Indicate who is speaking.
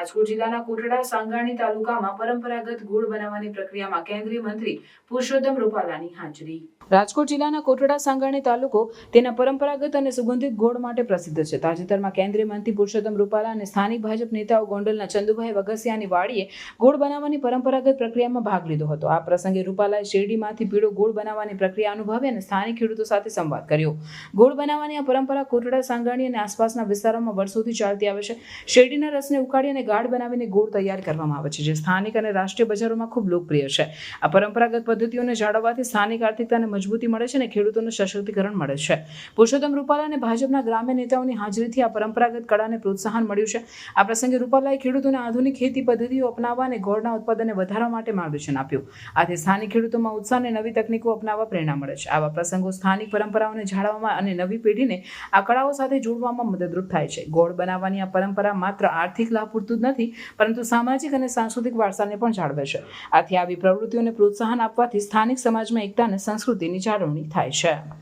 Speaker 1: રાજકોટ જિલ્લાના કોટડા સાંગાણી તાલુકામાં પરંપરાગત ગોળ બનાવવાની પ્રક્રિયામાં કેન્દ્રીય મંત્રી પુરુષોત્તમ રૂપાલાની હાજરી. રાજકોટ જિલ્લાના કોટડા સાંગાણી તાલુકો તેના પરંપરાગત અને સુગંધિત ગોળ માટે પ્રસિદ્ધ છે. તાજેતરમાં કેન્દ્રીય મંત્રી પુરુષોત્તમ રૂપાલા અને સ્થાનિક ભાજપ નેતાઓ ગોંડલના ચંદુભાઈ વગસિયાની વાડીએ ગોળ બનાવવાની પરંપરાગત પ્રક્રિયામાં ભાગ લીધો હતો. આ પ્રસંગે રૂપાલાએ શેરડીમાંથી પીળો ગોળ બનાવવાની પ્રક્રિયા અનુભવી અને સ્થાનિક ખેડૂતો સાથે સંવાદ કર્યો. ગોળ બનાવવાની આ પરંપરા કોટડા સાંગાણી અને આસપાસના વિસ્તારોમાં વર્ષોથી ચાલતી આવે છે. શેરડીના રસને ઉકાળી અને ગાઢ બનાવીને ગોળ તૈયાર કરવામાં આવે છે, જે સ્થાનિક અને રાષ્ટ્રીય બજારોમાં ખૂબ લોકપ્રિય છે. આ પરંપરાગત પદ્ધતિઓને જાળવવાથી સ્થાનિક આર્થિકતાને મજબૂતી મળે છે અને ખેડૂતોને સશક્તિકરણ મળે છે. પુરુષોત્તમ રૂપાલા અને ભાજપના ગ્રામ્ય નેતાઓની હાજરીથી આ પરંપરાગત કળાને પ્રોત્સાહન મળ્યું છે. આ પ્રસંગે રૂપાલાએ ખેડૂતોને આધુનિક ખેતી પદ્ધતિઓ અપનાવવા અને ગોળના ઉત્પાદનને વધારવા માટે માર્ગદર્શન આપ્યું. આથી સ્થાનિક ખેડૂતોમાં ઉત્સાહ અને નવી તકનીકો અપનાવવા પ્રેરણા મળે છે. આવા પ્રસંગો સ્થાનિક પરંપરાઓને જાળવવામાં અને નવી પેઢીને આ કળાઓ સાથે જોડવામાં મદદરૂપ થાય છે. ગોળ બનાવવાની આ પરંપરા માત્ર આર્થિક લાભ પૂરતું જ નથી, પરંતુ સામાજિક અને સાંસ્કૃતિક વારસાને પણ જાળવે છે. આથી આવી પ્રવૃત્તિઓને પ્રોત્સાહન આપવાથી સ્થાનિક સમાજમાં એકતા અને સંસ્કૃતિની જાળવણી થાય છે.